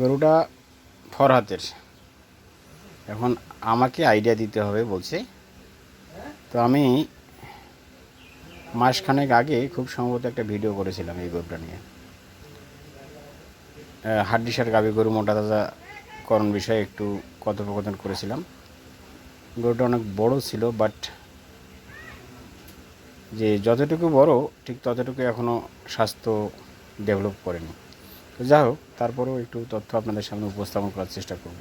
গরুটা ফরহাতের এখন আমাকে আইডিয়া দিতে হবে বলছে। তো আমি মাসখানেক আগে খুব সম্ভবত একটা ভিডিও করেছিলাম এই গরুটা নিয়ে। হাড্ডিসার গাবি গরু মোটা তাজা করণ বিষয়ে একটু কথোপকথন করেছিলাম। গরুটা অনেক বড় ছিল বাট যে যতটুকু বড়, ঠিক ততটুকু এখনও স্বাস্থ্য ডেভেলপ করেনি। তো যাই হোক, তারপরেও একটু তথ্য আপনাদের সামনে উপস্থাপন করার চেষ্টা করব।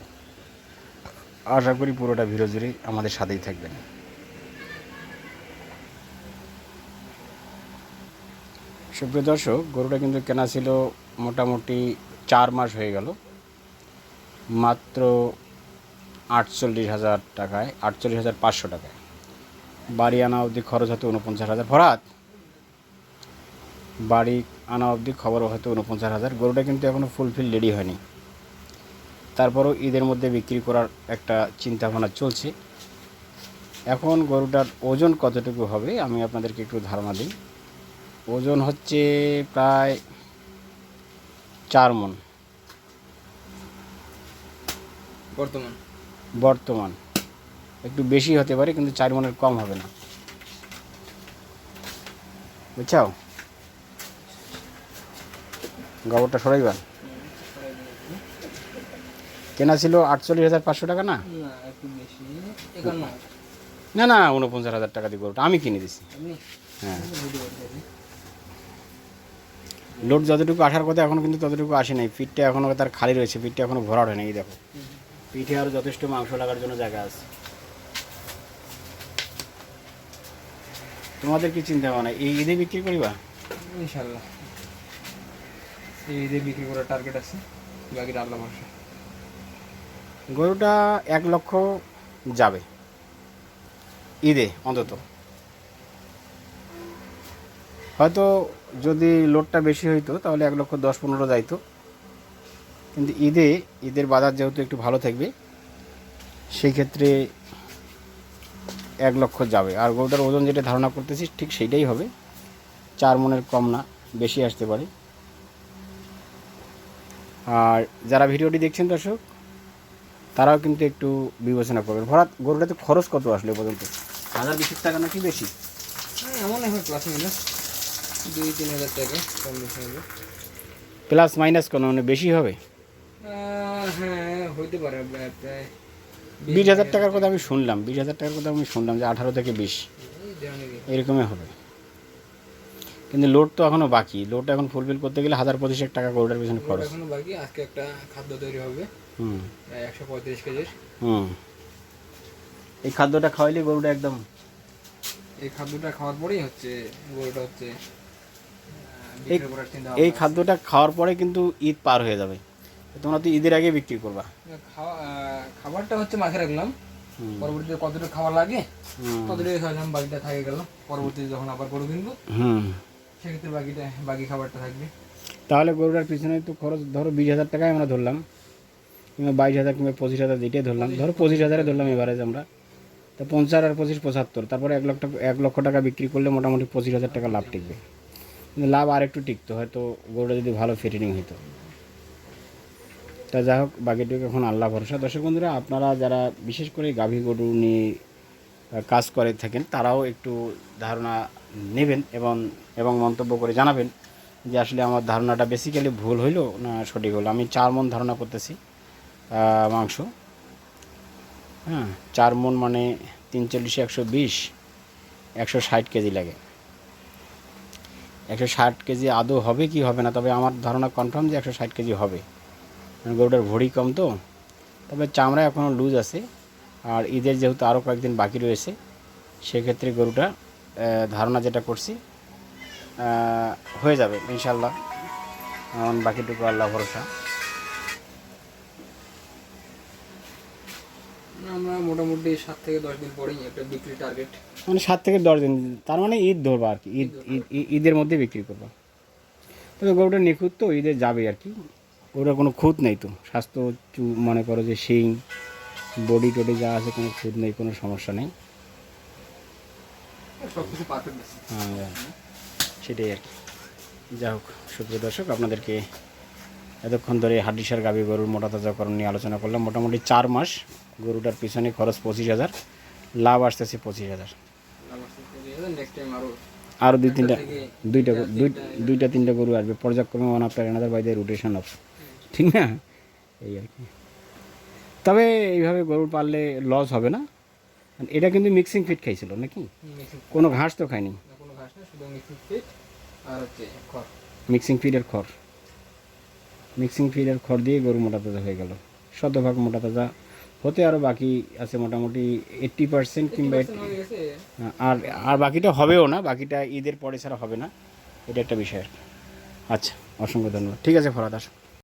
আশা করি পুরোটা ভিডিও জুড়ে আমাদের সাথেই থাকবেন। সুপ্রিয় দর্শক, গরুটা কিন্তু কেনা ছিল মোটামুটি চার মাস হয়ে গেল। মাত্র আটচল্লিশ হাজার টাকায়, আটচল্লিশ হাজার পাঁচশো টাকায়। বাড়ি আনা অবধি খরচ হতো উনপঞ্চাশ হাজার। ভরাত বাড়ি আনা অবধি খবর হয়তো উনপঞ্চাশ হাজার। গরুটা কিন্তু এখনও ফুলফিল রেডি হয়নি। তারপরও ঈদের মধ্যে বিক্রি করার একটা চিন্তা ভাবনা চলছে। এখন গরুটার ওজন কতটুকু হবে আমি আপনাদেরকে একটু ধারণা দিই। ওজন হচ্ছে প্রায় চার মন। বর্তমান। বর্তমান। একটু বেশি হতে পারে কিন্তু চার মনের কম হবে না। বুঝছাও? গোবরটা সরাইবা কেনা ছিল আটচল্লিশ হাজার পাঁচশো টাকা না? না না উনপঞ্চাশ হাজার টাকা দিয়ে গরুটা আমি কিনে দিছি। হ্যাঁ। লোড যতটুকু আসার কথা এখনও কিন্তু ততটুকু আসে নাই। পিঠটা এখনও তার খালি রয়েছে পিঠটা এখনও ভরাট হয় নাই এই দেখো। পিঠে আরও যথেষ্ট মাংস লাগার জন্য জায়গা আছে। তোমাদের কি চিন্তা ভাবনা এই ঈদে বিক্রি করিবা? ইনশাল্লাহ এই ঈদে বিক্রি করার টার্গেট আছে বাকিটা আল্লাহ ভরসা। গরুটা এক লক্ষ যাবে ঈদে অন্তত। হয়তো যদি লোডটা বেশি হইতো তাহলে এক লক্ষ দশ পনেরো যাইতো। কিন্তু ঈদে ঈদের বাজার যেহেতু একটু ভালো থাকবে সেই ক্ষেত্রে এক লক্ষ যাবে। আর গরুটার ওজন যেটা ধারণা করতেছি ঠিক সেইটাই হবে। চার মনের কম না বেশি আসতে পারে। আর যারা ভিডিওটি দেখছেন দর্শক তারাও কিন্তু একটু বিবেচনা করবেন। ভরাত গরুটাতে খরচ কত আসলে পর্যন্ত? হাজার বিশ টাকা নাকি বেশি? হ্যাঁ এমন এখন প্লাস মাইনাস দুই তিন হাজার টাকা কম বেশি হবে। প্লাস মাইনাস কোনো মানে বেশি হবে? হ্যাঁ হইতে পারে প্রায়। বিশ হাজার টাকার কথা আমি শুনলাম বিশ হাজার টাকার কথা আমি শুনলাম যে আঠারো থেকে বিশ। এরকমই হবে। কিন্তু লোড তো এখনও বাকি। লোড এখন ফুলফিল করতে গেলে হাজার পঁচিশ পঁচিশেক টাকা গরুটার পিছনে খরচ। এখনও বাকি আজকে একটা খাদ্য তৈরি হবে। হুম। একশো পঁয়ত্রিশ কেজির। হুম। এই খাদ্যটা খাওয়াইলে গরুটা একদম এই খাদ্যটা খাওয়ার পরেই হচ্ছে গরুটা হচ্ছে এই খাদ্যটা খাওয়ার পরে কিন্তু ঈদ পার হয়ে যাবে। তোমরা তো ঈদের আগে বিক্রি করবা। খাবারটা হচ্ছে মাখে রাখলাম। পরবর্তীতে কতটুকু খাবার লাগে হুম। ততটুকু খাইলাম বাকিটা থাকে গেল। পরবর্তীতে যখন আবার গরু কিনবো সেক্ষেত্রে বাকিটা বাকি খাবারটা থাকবে। তাহলে গরুটার পিছনে তো খরচ ধরো বিশ হাজার টাকায় আমরা ধরলাম কিংবা বাইশ হাজার কিংবা পঁচিশ হাজার যেটাই ধরলাম। ধরো পঁচিশ হাজারে ধরলাম এভারেজ আমরা। তো পঞ্চাশ আর পঁচিশ পঁচাত্তর তারপরে এক লক্ষ টাকা এক লক্ষ টাকা বিক্রি করলে মোটামুটি পঁচিশ হাজার টাকা লাভ টিকবে। কিন্তু লাভ আর একটু টিকতো হয়তো গরুটা যদি ভালো ফিটিং হতো তা যাই হোক, বাকিটুকু এখন আল্লাহ ভরসা। দর্শক বন্ধুরা, আপনারা যারা বিশেষ করে গাভী গরু নিয়ে কাজ করে থাকেন, তারাও একটু ধারণা নেবেন এবং এবং মন্তব্য করে জানাবেন যে আসলে আমার ধারণাটা বেসিক্যালি ভুল হইল না সঠিক হলো আমি চার মন ধারণা করতেছি মাংস। হ্যাঁ চার মন মানে তিন চল্লিশে একশো বিশ, একশো ষাট কেজি লাগে। একশো ষাট কেজি আদৌ হবে কি হবে না, তবে আমার ধারণা কনফার্ম যে একশো ষাট কেজি হবে। গরুটার ভড়ি কম তো। তবে চামড়া এখনও লুজ আছে। আর ঈদের যেহেতু আরও কয়েকদিন বাকি রয়েছে সেক্ষেত্রে গরুটা ধারণা যেটা করছি হয়ে যাবে ইনশাল্লাহ বাকিটুকু আল্লাহ ভরসা। আমরা মোটামুটি সাত থেকে দশ দিন পরেই একটা বিক্রি টার্গেট মানে সাত থেকে দশ দিন তার মানে ঈদ ধরবা আর কি ঈদ- ঈদের মধ্যে বিক্রি করব। তবে গরুটা নিখুঁত তো ঈদে যাবে আর কি। গরুটার কোনো খুঁত নেই তো। স্বাস্থ্য চু মনে করো যে শিং বডি টডি যা আছে কোনো খুঁত নেই কোনো সমস্যা নেই। হ্যাঁ, সেটাই আর কি। যা হোক সুপ্রিয় দর্শক আপনাদেরকে এতক্ষণ ধরে হাড্ডিসার গাভী গরুর মোটা তাজাকরণ নিয়ে আলোচনা করলাম। মোটামুটি চার মাস গরুটার পিছনে খরচ পঁচিশ হাজার লাভ আসতেছে পঁচিশ হাজার। আরও দুই তিনটা দুইটা দুই- দুইটা তিনটা গরু আসবে। পর্যায়ক্রমে one after another by the rotation of ঠিক না? এই আর কি। তবে এইভাবে গরু পাললে লস হবে না? এটা কিন্তু মিক্সিং ফিট খাইছিল নাকি? কোনো ঘাস তো খায়নি? কোনো ঘাস না শুধু মিক্সিং ফিডের খড়। মিক্সিং ফিডের খড়। দিয়ে গরু মোটা তাজা হয়ে গেল। শতভাগ মোটা তাজা হতে আরও বাকি আছে মোটামুটি এইট্টি পার্সেন্ট কিংবা 80 আর আর বাকিটা হবেও না বাকিটা ঈদের পরে ছাড়া হবে না। এটা একটা বিষয় আর কি। আচ্ছা অসংখ্য ধন্যবাদ। ঠিক আছে ফরাদ আসো।